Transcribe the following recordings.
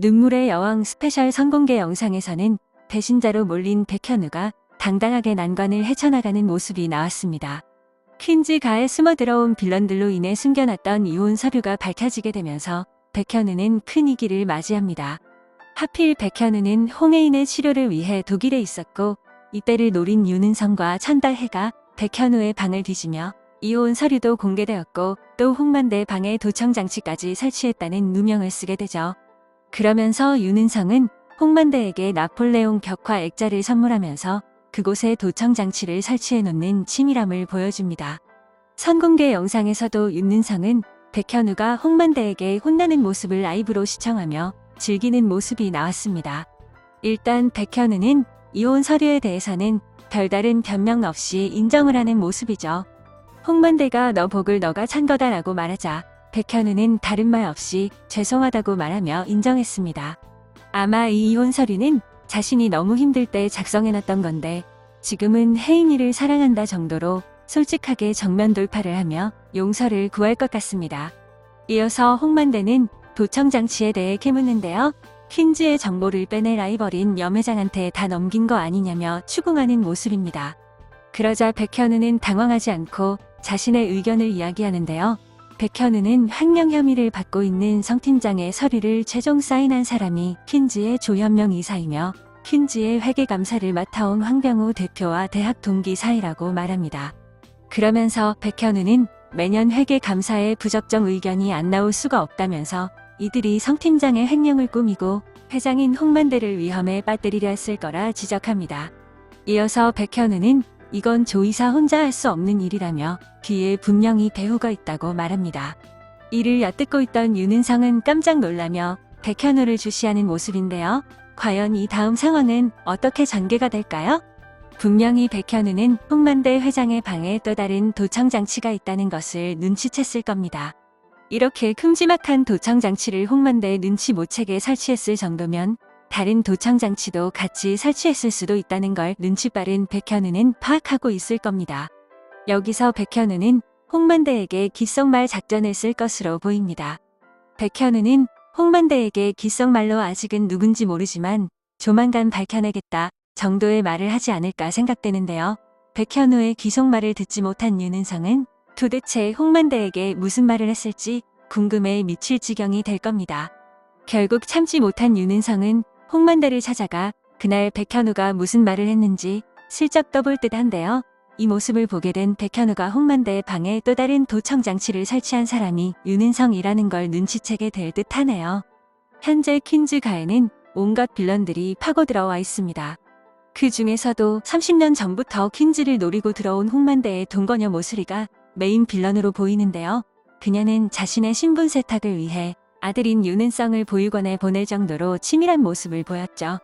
눈물의 여왕 스페셜 선공개 영상에서는 배신자로 몰린 백현우가 당당하게 난관을 헤쳐나가는 모습이 나왔습니다. 퀸즈 가에 숨어 들어온 빌런들로 인해 숨겨놨던 이혼 서류가 밝혀지게 되면서 백현우는 큰 위기를 맞이합니다. 하필 백현우는 홍혜인의 치료를 위해 독일에 있었고 이때를 노린 윤은성과 천달해가 백현우의 방을 뒤지며 이혼 서류도 공개되었고 또 홍만대 방에 도청 장치까지 설치했다는 누명을 쓰게 되죠. 그러면서 윤은성은 홍만대에게 나폴레옹 격화 액자를 선물하면서 그곳에 도청 장치를 설치해 놓는 치밀함을 보여줍니다. 선공개 영상에서도 윤은성은 백현우가 홍만대에게 혼나는 모습을 라이브로 시청하며 즐기는 모습이 나왔습니다. 일단 백현우는 이혼 서류에 대해서는 별다른 변명 없이 인정을 하는 모습이죠. 홍만대가 너 복을 너가 찬 거다라고 말하자 백현우는 다른 말 없이 죄송하다고 말하며 인정했습니다. 아마 이 이혼 서류는 자신이 너무 힘들 때 작성해놨던 건데 지금은 혜인이를 사랑한다 정도로 솔직하게 정면 돌파를 하며 용서를 구할 것 같습니다. 이어서 홍만대는 도청 장치에 대해 캐묻는데요. 퀸즈의 정보를 빼내 라이벌인 염 회장한테 다 넘긴 거 아니냐며 추궁하는 모습입니다. 그러자 백현우는 당황하지 않고 자신의 의견을 이야기하는데요. 백현우는 횡령 혐의를 받고 있는 성 팀장의 서류를 최종 사인한 사람이 퀸즈의 조현명 이사이며 퀸즈의 회계 감사를 맡아온 황병우 대표와 대학 동기 사이라고 말합니다. 그러면서 백현우는 매년 회계 감사에 부적정 의견이 안 나올 수가 없다면서 이들이 성 팀장의 횡령을 꾸미고 회장인 홍만대를 위험에 빠뜨리려 했을 거라 지적합니다. 이어서 백현우는 이건 조이사 혼자 할 수 없는 일이라며 뒤에 분명히 배후가 있다고 말합니다. 이를 엿듣고 있던 윤은성은 깜짝 놀라며 백현우를 주시하는 모습인데요. 과연 이 다음 상황은 어떻게 전개가 될까요? 분명히 백현우는 홍만대 회장의 방에 또 다른 도청 장치가 있다는 것을 눈치챘을 겁니다. 이렇게 큼지막한 도청 장치를 홍만대 눈치 못 채게 설치했을 정도면 다른 도청 장치도 같이 설치했을 수도 있다는 걸 눈치 빠른 백현우는 파악하고 있을 겁니다. 여기서 백현우는 홍만대에게 귓속말 작전을 쓸 것으로 보입니다. 백현우는 홍만대에게 귓속말로 아직은 누군지 모르지만 조만간 밝혀내겠다 정도의 말을 하지 않을까 생각되는데요. 백현우의 귀속말을 듣지 못한 윤은성은 도대체 홍만대에게 무슨 말을 했을지 궁금해 미칠 지경이 될 겁니다. 결국 참지 못한 윤은성은 홍만대를 찾아가 그날 백현우가 무슨 말을 했는지 슬쩍 떠볼 듯한데요. 이 모습을 보게 된 백현우가 홍만대 방에 또 다른 도청 장치를 설치한 사람이 윤은성이라는 걸 눈치채게 될 듯하네요. 현재 퀸즈 가에는 온갖 빌런들이 파고 들어와 있습니다. 그 중에서도 30년 전부터 퀸즈를 노리고 들어온 홍만대의 동거녀 모슬이가 메인 빌런으로 보이는데요. 그녀는 자신의 신분 세탁을 위해 아들인 윤은성을 보육원에 보낼 정도로 치밀한 모습을 보였죠.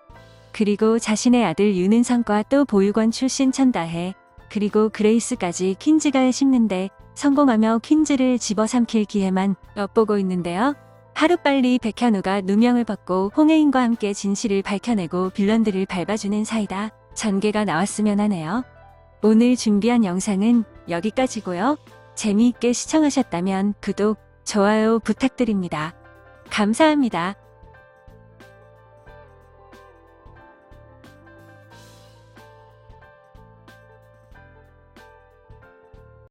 그리고 자신의 아들 윤은성과 또 보육원 출신 천다해 그리고 그레이스까지 퀸즈가에 심는데 성공하며 퀸즈를 집어삼킬 기회만 엿보고 있는데요. 하루빨리 백현우가 누명을 벗고 홍혜인과 함께 진실을 밝혀내고 빌런들을 밟아주는 사이다. 전개가 나왔으면 하네요. 오늘 준비한 영상은 여기까지고요. 재미있게 시청하셨다면 구독, 좋아요 부탁드립니다. 감사합니다.